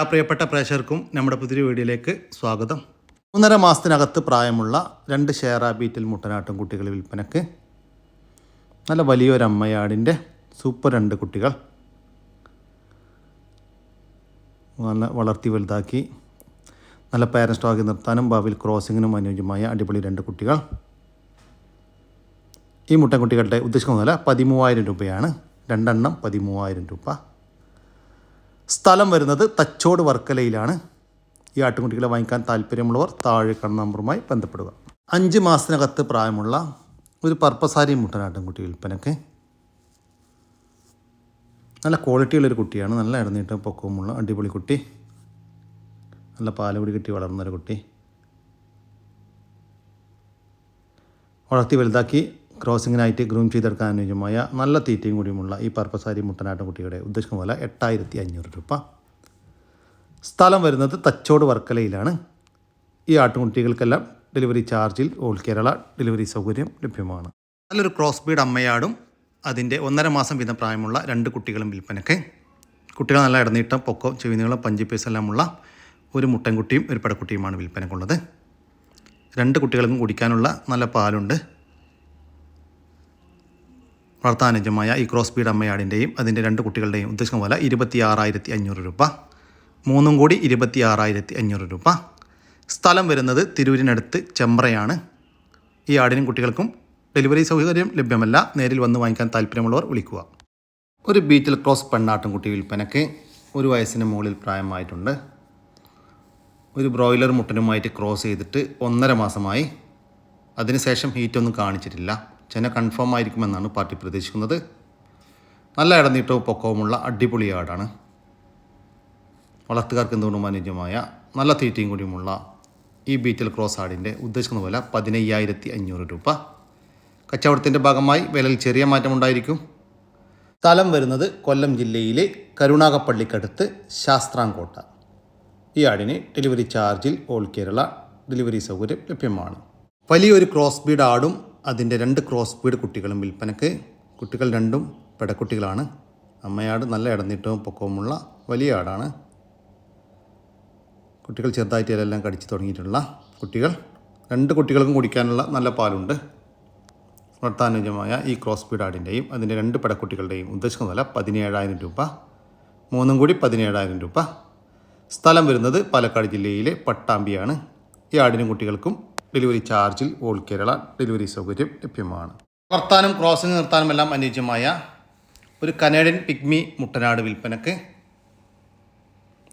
ആ പ്രിയപ്പെട്ട പ്രേക്ഷകർക്കും നമ്മുടെ പുതിയ വീഡിയോയിലേക്ക് സ്വാഗതം. ഒന്നര മാസത്തിനകത്ത് പ്രായമുള്ള രണ്ട് ഷെയറ ബീറ്റിൽ മുട്ടനാട്ടും കുട്ടികൾ വിൽപ്പനക്ക് നല്ല വലിയൊരു അമ്മയാടിന്റെ സൂപ്പർ രണ്ട് കുട്ടികൾ. നല്ല വളർത്തി വലുതാക്കി നല്ല പാരൻ സ്റ്റോക്കി നിർത്താനും ഭാവിയിൽ ക്രോസിങ്ങിനും അനുയോജ്യമായ അടിപൊളി രണ്ട് കുട്ടികൾ. ഈ മുട്ടൻകുട്ടികളുടെ ഉദ്ദേശിക്കുന്ന പതിമൂവായിരം രൂപയാണ്. രണ്ടെണ്ണം പതിമൂവായിരം രൂപ. സ്ഥലം വരുന്നത് തച്ചോട് വർക്കലയിലാണ്. ഈ ആട്ടുകുട്ടികളെ വാങ്ങിക്കാൻ താല്പര്യമുള്ളവർ താഴെ കാണുന്ന നമ്പറുമായി ബന്ധപ്പെടുക. അഞ്ച് മാസത്തിനകത്ത് പ്രായമുള്ള ഒരു പർപ്പസാരി മുട്ടൻ ആട്ടുംകുട്ടി വിൽപ്പനക്ക്. നല്ല ക്വാളിറ്റിയുള്ളൊരു കുട്ടിയാണ്. നല്ല ഇടനീട്ടം പൊക്കവുമുള്ള അടിപൊളി കുട്ടി. നല്ല പാലുകൂടി കിട്ടി വളർന്നൊരു കുട്ടി. വളർത്തി വലുതാക്കി ക്രോസിങ്ങിനായിട്ട് ഗ്രൂം ചെയ്തെടുക്കാൻ അനുയോജ്യമായ നല്ല തീറ്റയും കൂടിയുമുള്ള ഈ പർപ്പസാരി മുട്ടനാട്ടൻ കുട്ടിയുടെ ഉദ്ദേശിക്കുന്ന പോലെ എട്ടായിരത്തി അഞ്ഞൂറ് രൂപ. സ്ഥലം വരുന്നത് തച്ചോട് വർക്കലയിലാണ്. ഈ ആട്ടുകുട്ടികൾക്കെല്ലാം ഡെലിവറി ചാർജിൽ ഓൾ കേരള ഡെലിവറി സൗകര്യം ലഭ്യമാണ്. നല്ലൊരു ക്രോസ് ബീഡ് അമ്മയാടും അതിന്റെ ഒന്നര മാസം വീതം പ്രായമുള്ള രണ്ട് കുട്ടികളും വിൽപ്പനയ്ക്ക്. കുട്ടികൾ നല്ല ഇടനീട്ടം പൊക്കം ചെവിനീളം ഉള്ള ഒരു മുട്ടൻകുട്ടിയും ഒരു പടക്കുട്ടിയുമാണ് വിൽപ്പനക്കുള്ളത് രണ്ട് കുട്ടികൾക്കും കുടിക്കാനുള്ള നല്ല പാലുണ്ട്. വളർത്താനുജമായ ഈ ക്രോസ് ബീഡ് അമ്മയാടിന്റെയും അതിന്റെ രണ്ട് കുട്ടികളുടെയും ഉദ്ദേശിക്കുന്ന പോലെ ഇരുപത്തി ആറായിരത്തി അഞ്ഞൂറ് രൂപ. മൂന്നും കൂടി ഇരുപത്തി ആറായിരത്തി അഞ്ഞൂറ് രൂപ. സ്ഥലം വരുന്നത് തിരൂരിനടുത്ത് ചെമ്പ്രയാണ്. ഈ ആടിനും കുട്ടികൾക്കും ഡെലിവറി സൗകര്യം ലഭ്യമല്ല. നേരിൽ വന്ന് വാങ്ങിക്കാൻ താല്പര്യമുള്ളവർ വിളിക്കുക. ഒരു ബീറ്റിൽ ക്രോസ് പെണ്ണാട്ടും കുട്ടി വിൽപ്പനയ്ക്ക് ഒരു വയസ്സിന് മുകളിൽ പ്രായമായിട്ടുണ്ട്. ഒരു ബ്രോയിലർ മുട്ടനുമായിട്ട് ക്രോസ് ചെയ്തിട്ട് ഒന്നര മാസമായി. അതിനുശേഷം ഹീറ്റൊന്നും കാണിച്ചിട്ടില്ല. ചെന കൺഫേം ആയിരിക്കുമെന്നാണ് പാർട്ടി പ്രതീക്ഷിക്കുന്നത്. നല്ല ഇടനീട്ടവും പൊക്കവുമുള്ള അടിപൊളി ആടാണ്. വളർത്തുകാർക്ക് എന്തുകൊണ്ടും അനുയോജ്യമായ നല്ല തീറ്റയും കൂടിയുമുള്ള ഈ ബീറ്റൽ ക്രോസ് ആടിന്റെ ഉദ്ദേശിക്കുന്ന വില പതിനയ്യായിരത്തി അഞ്ഞൂറ് രൂപ. കച്ചവടത്തിന്റെ ഭാഗമായി വിലയിൽ ചെറിയ മാറ്റമുണ്ടായിരിക്കും സ്ഥലം വരുന്നത് കൊല്ലം ജില്ലയിലെ കരുണാകപ്പള്ളിക്കടുത്ത് ശാസ്ത്രാംകോട്ട ഈ ആടിന് ഡെലിവറി ചാർജിൽ ഓൾ കേരള ഡെലിവറി സൗകര്യം ലഭ്യമാണ്. വലിയൊരു ക്രോസ് ബീഡ് ആടും അതിന്റെ രണ്ട് ക്രോസ് ബീഡ് കുട്ടികളും വിൽപ്പനക്ക്. കുട്ടികൾ രണ്ടും പെടക്കുട്ടികളാണ്. അമ്മയാട് നല്ല ഇടനീട്ടവും പൊക്കവുമുള്ള വലിയ ആടാണ്. കുട്ടികൾ ചെറുതായിട്ട് ഇതെല്ലാം കടിച്ചു തുടങ്ങിയിട്ടുള്ള കുട്ടികൾ. രണ്ട് കുട്ടികൾക്കും കുടിക്കാനുള്ള നല്ല പാലുണ്ട്. വളർത്താനുജമായ ഈ ക്രോസ് ബീഡ് ആടിന്റെയും അതിന്റെ രണ്ട് പെടക്കുട്ടികളുടെയും ഉദ്ദേശിക്കുന്ന വില പതിനേഴായിരം രൂപ. മൂന്നും കൂടി പതിനേഴായിരം രൂപ. സ്ഥലം വരുന്നത് പാലക്കാട് ജില്ലയിലെ പട്ടാമ്പിയാണ്. ഈ ആടിനും കുട്ടികൾക്കും ഡെലിവറി ചാർജിൽ ഓൾ കേരള ഡെലിവറി സൗകര്യം ലഭ്യമാണ്. വളർത്താനും ക്രോസിംഗ് നിർത്താനും എല്ലാം അനുയോജ്യമായ ഒരു കനേഡിയൻ പിഗ്മി മുട്ടനാട് വിൽപ്പനക്ക്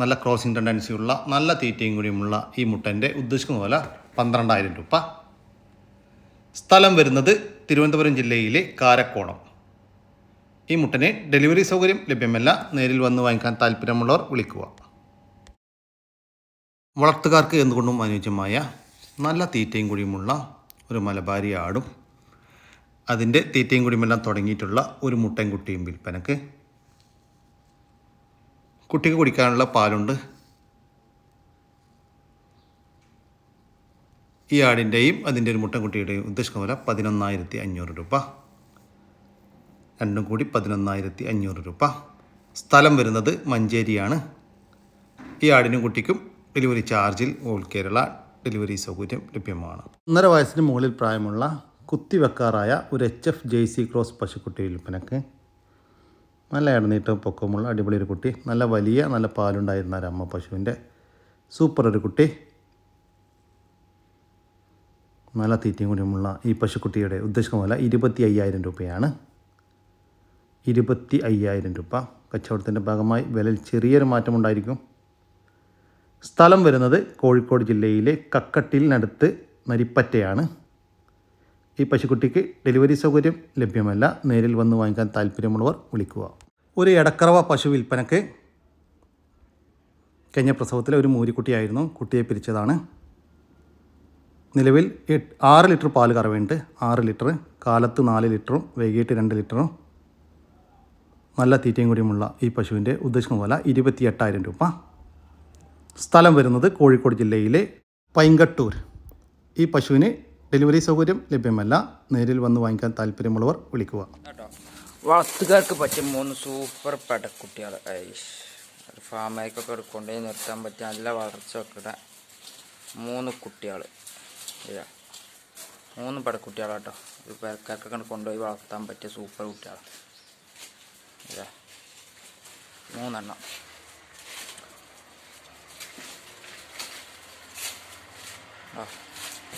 നല്ല ക്രോസിംഗ് ടെൻഡൻസിയുള്ള നല്ല തീറ്റയും കൂടിയുമുള്ള ഈ മുട്ടന്റെ ഉദ്ദേശിക്കുന്ന പോലെ പന്ത്രണ്ടായിരം രൂപ. സ്ഥലം വരുന്നത് തിരുവനന്തപുരം ജില്ലയിലെ കാരക്കോണം. ഈ മുട്ടന് ഡെലിവറി സൗകര്യം ലഭ്യമല്ല. നേരിൽ വന്ന് വാങ്ങിക്കാൻ താല്പര്യമുള്ളവർ വിളിക്കുക. വളർത്തുകാർക്ക് എന്തുകൊണ്ടും അനുയോജ്യമായ നല്ല തീറ്റയും കുടിയുമുള്ള ഒരു മലബാരി ആടും. അതിന്റെ തീറ്റയും കുടിയുമെല്ലാം തുടങ്ങിയിട്ടുള്ള ഒരു മുട്ടൻകുട്ടിയും വിൽപ്പനക്ക്. കുട്ടിക്ക് കുടിക്കാനുള്ള പാലുണ്ട്. ഈ ആടിന്റെയും അതിന്റെ ഒരു മുട്ടൻ കുട്ടിയുടെയും ഉദ്ദേശിക്കുന്ന വില പതിനൊന്നായിരത്തി അഞ്ഞൂറ് രൂപ. രണ്ടും കൂടി പതിനൊന്നായിരത്തി അഞ്ഞൂറ് രൂപ. സ്ഥലം വരുന്നത് മഞ്ചേരിയാണ്. ഈ ആടിനും കുട്ടിക്കും ഡെലിവറി ചാർജിൽ ഓൾ കേരള ഡെലിവറി സൗകര്യം ലഭ്യമാണ്. ഒന്നര വയസ്സിന് മുകളിൽ പ്രായമുള്ള കുത്തിവെക്കാറായ ഒരു H F J C cross പശുക്കുട്ടി വിൽപ്പനക്ക് നല്ല ഇടനീട്ടവും പൊക്കമുള്ള അടിപൊളി ഒരു കുട്ടി നല്ല വലിയ നല്ല പാലുണ്ടായിരുന്ന ഒരു അമ്മ പശുവിന്റെ സൂപ്പർ ഒരു കുട്ടി നല്ല തീറ്റയും കൂടിയുമുള്ള ഈ പശുക്കുട്ടിയുടെ ഉദ്ദേശിക്കുന്ന വില ഇരുപത്തി അയ്യായിരം രൂപയാണ്. ഇരുപത്തി അയ്യായിരം രൂപ. കച്ചവടത്തിന്റെ ഭാഗമായി വിലയിൽ ചെറിയൊരു മാറ്റമുണ്ടായിരിക്കും. സ്ഥലം വരുന്നത് കോഴിക്കോട് ജില്ലയിലെ കക്കട്ടിലിനടുത്ത് നരിപ്പറ്റയാണ് ഈ പശുക്കുട്ടിക്ക് ഡെലിവറി സൗകര്യം ലഭ്യമല്ല. നേരിൽ വന്ന് വാങ്ങിക്കാൻ താല്പര്യമുള്ളവർ വിളിക്കുക. ഒരു എടക്കറവ പശു വിൽപ്പനക്ക് കഴിഞ്ഞ പ്രസവത്തിലെ ഒരു മൂരിക്കുട്ടിയായിരുന്നു. കുട്ടിയെ പിരിച്ചതാണ്. നിലവിൽ ആറ് ലിറ്റർ പാൽ കറവയുണ്ട്. ആറ് ലിറ്റർ കാലത്ത് നാല് ലിറ്ററും വൈകിട്ട് രണ്ട് ലിറ്ററും. നല്ല തീറ്റയും കൂടിയുമുള്ള ഈ പശുവിന്റെ ഉദ്ദേശിക്കുന്ന പോലെ ഇരുപത്തി എട്ടായിരം രൂപ. സ്ഥലം വരുന്നത് കോഴിക്കോട് ജില്ലയിലെ പൈങ്കട്ടൂർ. ഈ പശുവിന് ഡെലിവറി സൗകര്യം ലഭ്യമല്ല. നേരിൽ വന്ന് വാങ്ങിക്കാൻ താല്പര്യമുള്ളവർ വിളിക്കുക. വളർത്തുകാർക്ക് പറ്റിയ മൂന്ന് സൂപ്പർ പെടക്കുട്ടികൾ. ഫാമിലേക്കൊക്കെ കൊണ്ടുപോയി നിർത്താൻ പറ്റിയ നല്ല വളർച്ച വെക്കണ മൂന്ന് കുട്ടികൾ. മൂന്ന് പടക്കുട്ടികളാട്ടോ. ഒരു പേർക്കാർക്കൊക്കെ കൊണ്ടുപോയി വളർത്താൻ പറ്റിയ സൂപ്പർ കുട്ടികൾ ഇതാ മൂന്നെണ്ണം. ആ.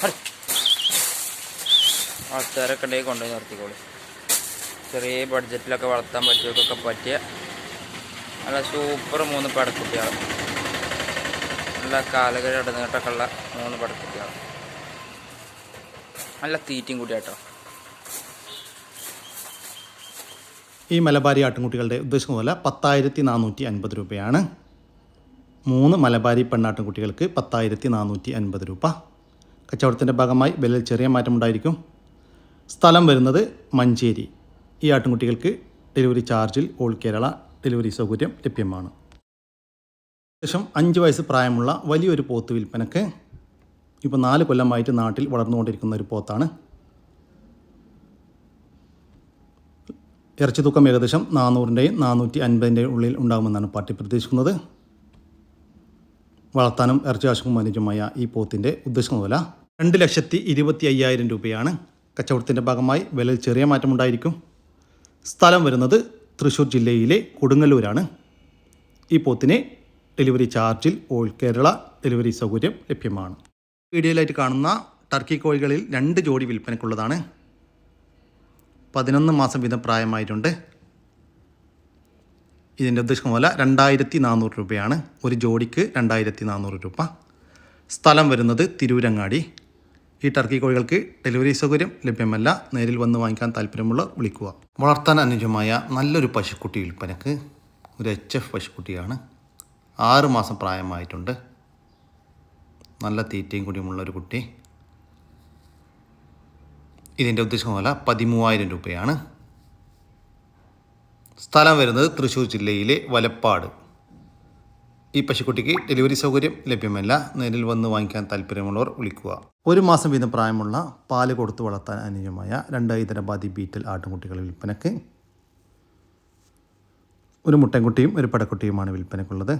ഹടി. വളർത്തുകാരൊക്കെ ഉണ്ടെങ്കിൽ കൊണ്ടുപോയി നിർത്തിക്കോളി. ചെറിയ ബഡ്ജറ്റിലൊക്കെ വളർത്താൻ പറ്റിയവർക്കൊക്കെ പറ്റിയ നല്ല സൂപ്പർ മൂന്ന് പടക്കുട്ടികൾ നല്ല കാലുകൾ ഇടനീട്ടൊക്കെ ഉള്ള മൂന്ന് പടക്കുട്ടികൾ നല്ല തീറ്റയും കൂടി ഈ മലബാരി ആട്ടിൻകുട്ടികളുടെ ഉദ്ദേശം പോലെ പത്തായിരത്തി നാനൂറ്റി അൻപത് രൂപയാണ്. മൂന്ന് മലബാരി പെണ്ണാട്ടും കുട്ടികൾക്ക് പത്തായിരത്തി നാനൂറ്റി അൻപത് രൂപ. കച്ചവടത്തിന്റെ ഭാഗമായി വിലയിൽ ചെറിയ മാറ്റമുണ്ടായിരിക്കും സ്ഥലം വരുന്നത് മഞ്ചേരി. ഈ ആട്ടിൻകുട്ടികൾക്ക് ഡെലിവറി ചാർജിൽ ഓൾ കേരള ഡെലിവറി സൗകര്യം ലഭ്യമാണ്. ഏകദേശം അഞ്ച് വയസ്സ് പ്രായമുള്ള വലിയൊരു പോത്ത് വിൽപ്പനക്ക് ഇപ്പോൾ നാല് കൊല്ലമായിട്ട് നാട്ടിൽ വളർന്നുകൊണ്ടിരിക്കുന്ന ഒരു പോത്താണ്. ഇറച്ചി തൂക്കം ഏകദേശം നാനൂറിന്റെയും നാനൂറ്റി അൻപതിന്റെയും ഉള്ളിൽ ഉണ്ടാകുമെന്നാണ് പാർട്ടി പ്രതീക്ഷിക്കുന്നത്. വളർത്താനും ഇറച്ചി ആവശ്യവും അനുയോജ്യമായ ഈ പോത്തിന്റെ ഉദ്ദേശം വില രണ്ട് ലക്ഷത്തി ഇരുപത്തി അയ്യായിരം രൂപയാണ് കച്ചവടത്തിന്റെ ഭാഗമായി വിലയിൽ ചെറിയ മാറ്റമുണ്ടായിരിക്കും സ്ഥലം വരുന്നത് തൃശ്ശൂർ ജില്ലയിലെ കൊടുങ്ങല്ലൂരാണ്. ഈ പോത്തിനെ ഡെലിവറി ചാർജിൽ ഓൾ കേരള ഡെലിവറി സൗകര്യം ലഭ്യമാണ്. വീഡിയോയിലായിട്ട് കാണുന്ന ടർക്കി കോഴികളിൽ രണ്ട് ജോഡി വിൽപ്പനയ്ക്കുള്ളതാണ്. പതിനൊന്ന് മാസം വീതം പ്രായമായിട്ടുണ്ട്. ഇതിന്റെ ഉദ്ദേശം പോലെ രണ്ടായിരത്തി നാനൂറ് രൂപയാണ്. ഒരു ജോഡിക്ക് രണ്ടായിരത്തി നാനൂറ് രൂപ. സ്ഥലം വരുന്നത് തിരൂരങ്ങാടി. ഈ ടർക്കി കോഴികൾക്ക് ഡെലിവറി സൗകര്യം ലഭ്യമല്ല. നേരിൽ വന്ന് വാങ്ങിക്കാൻ താല്പര്യമുള്ള വിളിക്കുക. വളർത്താൻ അനുജമായ നല്ലൊരു പശുക്കുട്ടി വിൽപ്പനക്ക് ഒരു എച്ച് എഫ് പശുക്കുട്ടിയാണ്. ആറ് മാസം പ്രായമായിട്ടുണ്ട്. നല്ല തീറ്റയും കൂടിയുമുള്ള ഒരു കുട്ടി. ഇതിന്റെ ഉദ്ദേശം പോലെ പതിമൂവായിരം രൂപയാണ്. സ്ഥലം വരുന്നത് തൃശ്ശൂർ ജില്ലയിലെ വലപ്പാട്. ഈ പശുക്കുട്ടിക്ക് ഡെലിവറി സൗകര്യം ലഭ്യമല്ല. നേരിൽ വന്ന് വാങ്ങിക്കാൻ താല്പര്യമുള്ളവർ വിളിക്കുക. ഒരു മാസം വീതം പ്രായമുള്ള പാൽ കൊടുത്തു വളർത്താൻ അനുയോജ്യമായ രണ്ട് ഹൈദരാബാദി ബീറ്റൽ ആട്ടുംകുട്ടികൾ വിൽപ്പനക്ക് ഒരു മുട്ടൻകുട്ടിയും ഒരു പടക്കുട്ടിയുമാണ് വിൽപ്പനക്കുള്ളത്.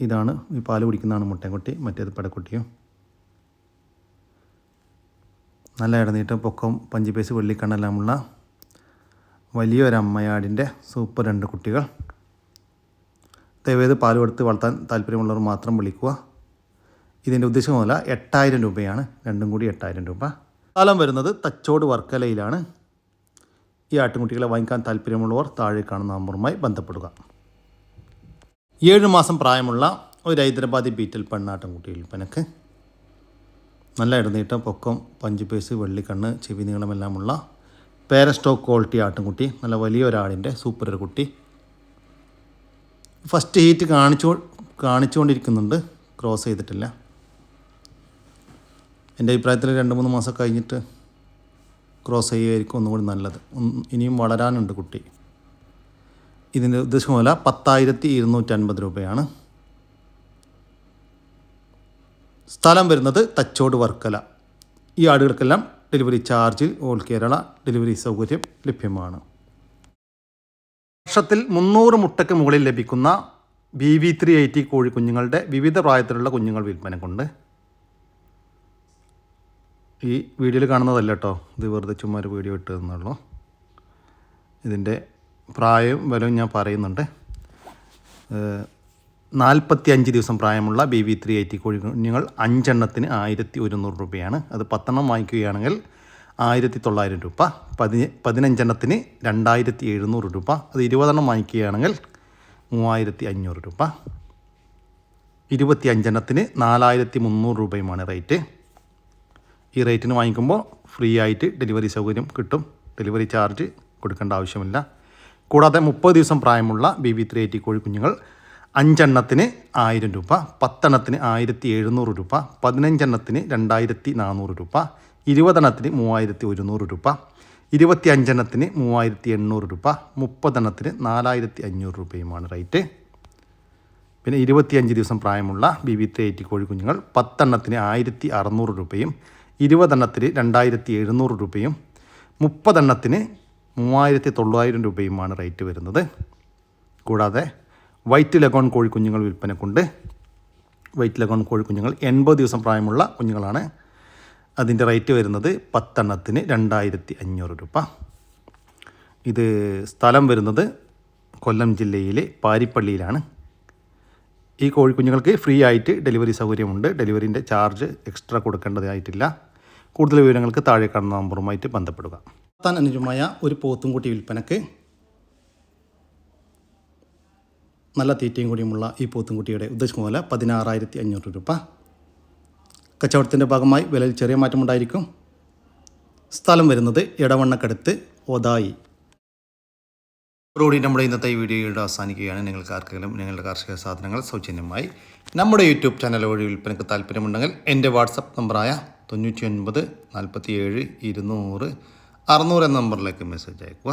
ഇതാണ് ഈ പാൽ കുടിക്കുന്നതാണ് മുട്ടൻകുട്ടി മറ്റേത് പടക്കുട്ടിയും. നല്ല ഇടനീട്ടം പൊക്കം പഞ്ചിപ്പേസ് പൈസ വെള്ളിക്കണ്ണെല്ലാമുള്ള വലിയൊരു അമ്മയാടിന്റെ സൂപ്പർ രണ്ട് കുട്ടികൾ. ദയവേത് പാൽ കൊടുത്ത് വളർത്താൻ താല്പര്യമുള്ളവർ മാത്രം വിളിക്കുക. ഇതിന്റെ ഉദ്ദേശം പോലെ എട്ടായിരം രൂപയാണ്. രണ്ടും കൂടി എട്ടായിരം രൂപ. സ്ഥലം വരുന്നത് തച്ചോട് വർക്കലയിലാണ്. ഈ ആട്ടിൻകുട്ടികളെ വാങ്ങിക്കാൻ താല്പര്യമുള്ളവർ താഴെ കാണുന്ന നമ്പറുമായി ബന്ധപ്പെടുക. ഏഴ് മാസം പ്രായമുള്ള ഒരു ഹൈദരാബാദി ബീറ്റൽ പെണ്ണാട്ടിൻകുട്ടി വിൽപ്പനക്ക്. നല്ല ഇടനീട്ടം പൊക്കം പഞ്ച് പേസ് വെള്ളിക്കണ്ണ് ചെവി നീളമെല്ലാമുള്ള പേരസ്റ്റോക്ക് ക്വാളിറ്റി ആട്ടുംകുട്ടി നല്ല വലിയ ഒരാടിന്റെ സൂപ്പർ ഒരു കുട്ടി. ഫസ്റ്റ് ഹീറ്റ് കാണിച്ചു കാണിച്ചുകൊണ്ടിരിക്കുന്നുണ്ട് ക്രോസ് ചെയ്തിട്ടില്ല. എന്റെ അഭിപ്രായത്തിൽ രണ്ട് മൂന്ന് മാസം കഴിഞ്ഞിട്ട് ക്രോസ് ചെയ്യുമായിരിക്കും ഒന്നുകൂടി നല്ലത്. ഇനിയും വളരാനുണ്ട് കുട്ടി. ഇതിന്റെ ഉദ്ദേശം വില പത്തായിരത്തി ഇരുന്നൂറ്റൻപത് രൂപയാണ്. സ്ഥലം വരുന്നത് തച്ചോട് വർക്കല. ഈ ആടുകൾക്കെല്ലാം ഡെലിവറി ചാർജിൽ ഓൾ കേരള ഡെലിവറി സൗകര്യം ലഭ്യമാണ്. വർഷത്തിൽ മുന്നൂറ് മുട്ടയ്ക്ക് മുകളിൽ ലഭിക്കുന്ന ബി വി ത്രീ എയ്റ്റി കോഴിക്കുഞ്ഞുങ്ങളുടെ വിവിധ പ്രായത്തിലുള്ള കുഞ്ഞുങ്ങൾ വിൽപ്പനക്കുണ്ട് ഈ വീഡിയോയിൽ കാണുന്നതല്ല കേട്ടോ ഇത് വെറുതെ ചുമ്മാ ഒരു വീഡിയോ ഇട്ട് തന്നുള്ളൂ ഇതിന്റെ പ്രായവും വിലയും ഞാൻ പറയുന്നുണ്ട്. നാൽപ്പത്തി അഞ്ച് ദിവസം പ്രായമുള്ള ബി വി ത്രീ കോഴി കുഞ്ഞുങ്ങൾ അഞ്ചെണ്ണത്തിന് ആയിരത്തി ഒരുന്നൂറ് രൂപയാണ്. അത് പത്തെണ്ണം വാങ്ങിക്കുകയാണെങ്കിൽ ആയിരത്തി തൊള്ളായിരം രൂപ പതി പതിനഞ്ചെണ്ണത്തിന് രണ്ടായിരത്തി എഴുന്നൂറ് രൂപ അത് ഇരുപതെണ്ണം വാങ്ങിക്കുകയാണെങ്കിൽ മൂവായിരത്തി അഞ്ഞൂറ് രൂപ. ഇരുപത്തി അഞ്ചെണ്ണത്തിന് നാലായിരത്തി മുന്നൂറ് രൂപയുമാണ് റേറ്റ്. ഈ റേറ്റിന് വാങ്ങിക്കുമ്പോൾ ഫ്രീ ആയിട്ട് ഡെലിവറി സൗകര്യം കിട്ടും. ഡെലിവറി ചാർജ് കൊടുക്കേണ്ട ആവശ്യമില്ല. കൂടാതെ മുപ്പത് ദിവസം പ്രായമുള്ള ബി വി ത്രീ എയ്റ്റി കോഴിക്കുഞ്ഞുങ്ങൾ അഞ്ചെണ്ണത്തിന് ആയിരം രൂപ പത്തെണ്ണത്തിന് ആയിരത്തി എഴുന്നൂറ് രൂപ പതിനഞ്ചെണ്ണത്തിന് രണ്ടായിരത്തി നാനൂറ് രൂപ ഇരുപതെണ്ണത്തിന് മൂവായിരത്തി ഒരുന്നൂറ് രൂപ ഇരുപത്തി അഞ്ചെണ്ണത്തിന് മൂവായിരത്തി എണ്ണൂറ് രൂപ മുപ്പതെണ്ണത്തിന് നാലായിരത്തി അഞ്ഞൂറ് രൂപയുമാണ് റേറ്റ്. പിന്നെ ഇരുപത്തിയഞ്ച് ദിവസം പ്രായമുള്ള ബി വി ത്രീ എയ്റ്റി കോഴിക്കുഞ്ഞുങ്ങൾ പത്തെണ്ണത്തിന് ആയിരത്തി അറുന്നൂറ് രൂപയും ഇരുപതെണ്ണത്തിന് രണ്ടായിരത്തി എഴുന്നൂറ് രൂപയും മുപ്പതെണ്ണത്തിന് മൂവായിരത്തി തൊള്ളായിരം രൂപയുമാണ് റേറ്റ് വരുന്നത്. കൂടാതെ വൈറ്റ് ലഗോൺ കോഴിക്കുഞ്ഞുങ്ങൾ വിൽപ്പനക്കുണ്ട്. വൈറ്റ് ലഗോൺ കോഴിക്കുഞ്ഞുങ്ങൾ എൺപത് ദിവസം പ്രായമുള്ള കുഞ്ഞുങ്ങളാണ്. അതിന്റെ റേറ്റ് വരുന്നത് പത്തെണ്ണത്തിന് രണ്ടായിരത്തി അഞ്ഞൂറ് രൂപ. ഇത് സ്ഥലം വരുന്നത് കൊല്ലം ജില്ലയിലെ പാരിപ്പള്ളിയിലാണ്. ഈ കോഴിക്കുഞ്ഞുങ്ങൾക്ക് ഫ്രീ ആയിട്ട് ഡെലിവറി സൗകര്യമുണ്ട്. ഡെലിവറിന്റെ ചാർജ് എക്സ്ട്രാ കൊടുക്കേണ്ടതായിട്ടില്ല. കൂടുതൽ വിവരങ്ങൾക്ക് താഴെ കാണുന്ന നമ്പറുമായിട്ട് ബന്ധപ്പെടുക. താൻ അനുജമായ ഒരു പോത്തുംകുട്ടി വിൽപ്പനക്ക് നല്ല തീറ്റയും കൂടിയുമുള്ള ഈ പോത്തുംകുട്ടിയുടെ ഉദ്ദേശിക്കുന്ന പോലെ പതിനാറായിരത്തി അഞ്ഞൂറ് രൂപ. കച്ചവടത്തിന്റെ ഭാഗമായി വിലയിൽ ചെറിയ മാറ്റമുണ്ടായിരിക്കും സ്ഥലം വരുന്നത് ഇടവണ്ണക്കടുത്ത് ഒതായി റോഡി നമ്മുടെ ഇന്നത്തെ ഈ വീഡിയോയുടെ അവസാനിക്കുകയാണ്. നിങ്ങൾക്ക് ആർക്കെങ്കിലും നിങ്ങളുടെ കാർഷിക സാധനങ്ങൾ സൗജന്യമായി നമ്മുടെ യൂട്യൂബ് ചാനൽ വഴി വിൽപ്പനയ്ക്ക് താല്പര്യമുണ്ടെങ്കിൽ എന്റെ വാട്സപ്പ് നമ്പറായ തൊണ്ണൂറ്റി ഒൻപത് നാൽപ്പത്തി ഏഴ് ഇരുന്നൂറ് അറുന്നൂറ് എന്ന നമ്പറിലേക്ക് മെസ്സേജ് അയക്കുക